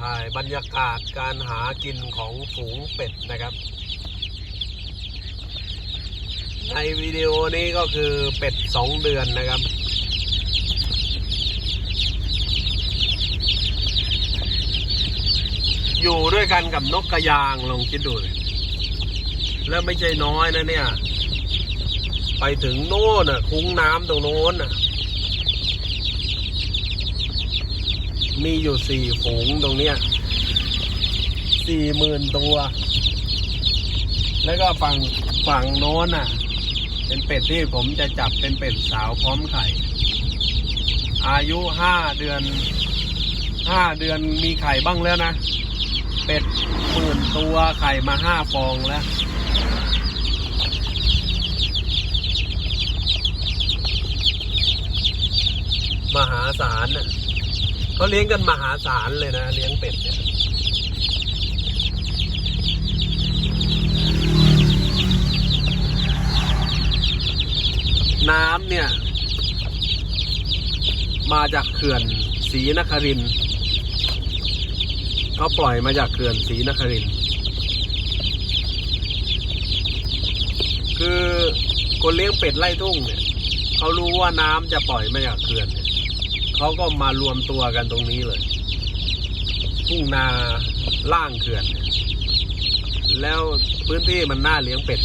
ถ่ายบรรยากาศการหากินของฝูงเป็ดนะครับ ในวิดีโอนี้ก็คือเป็ดสองเดือนนะครับอยู่ด้วยกันกับนกกระยางลองคิดดูเลยแล้วไม่ใช่น้อยนะเนี่ย ไปถึงโน่นน่ะ คุ้งน้ำตรงโน้นน่ะ มีอยู่สี่ฝูงตรงเนี้ยสี่หมื่นตัว แล้วก็ฝั่งฝั่งโน้นน่ะ เป็นเป็ดที่ผมจะจับเป็นเป็ดสาวพร้อมไข่ อายุห้าเดือนห้าเดือนมีไข่บ้างแล้วนะ เป็ดหมื่นตัวไข่มาห้าฟองแล้วมหาศาลน่ะ เขาเลี้ยงกันมหาศาลเลยนะ เลี้ยงเป็ดเนี่ยน้ำเนี่ย มาจากเขื่อนศรีนครินเขาปล่อยมาจากเขื่อนศรีนครินคือคนเลี้ยงเป็ดไล่ทุ่งเนี่ยเขารู้ว่าน้ำจะปล่อยมาจากเขื่อนเนี่ย เขาก็มารวมตัวกันตรงนี้เลยทุ่งนาล่างเขื่อน แล้วพื้นที่มันน่าเลี้ยงเป็ด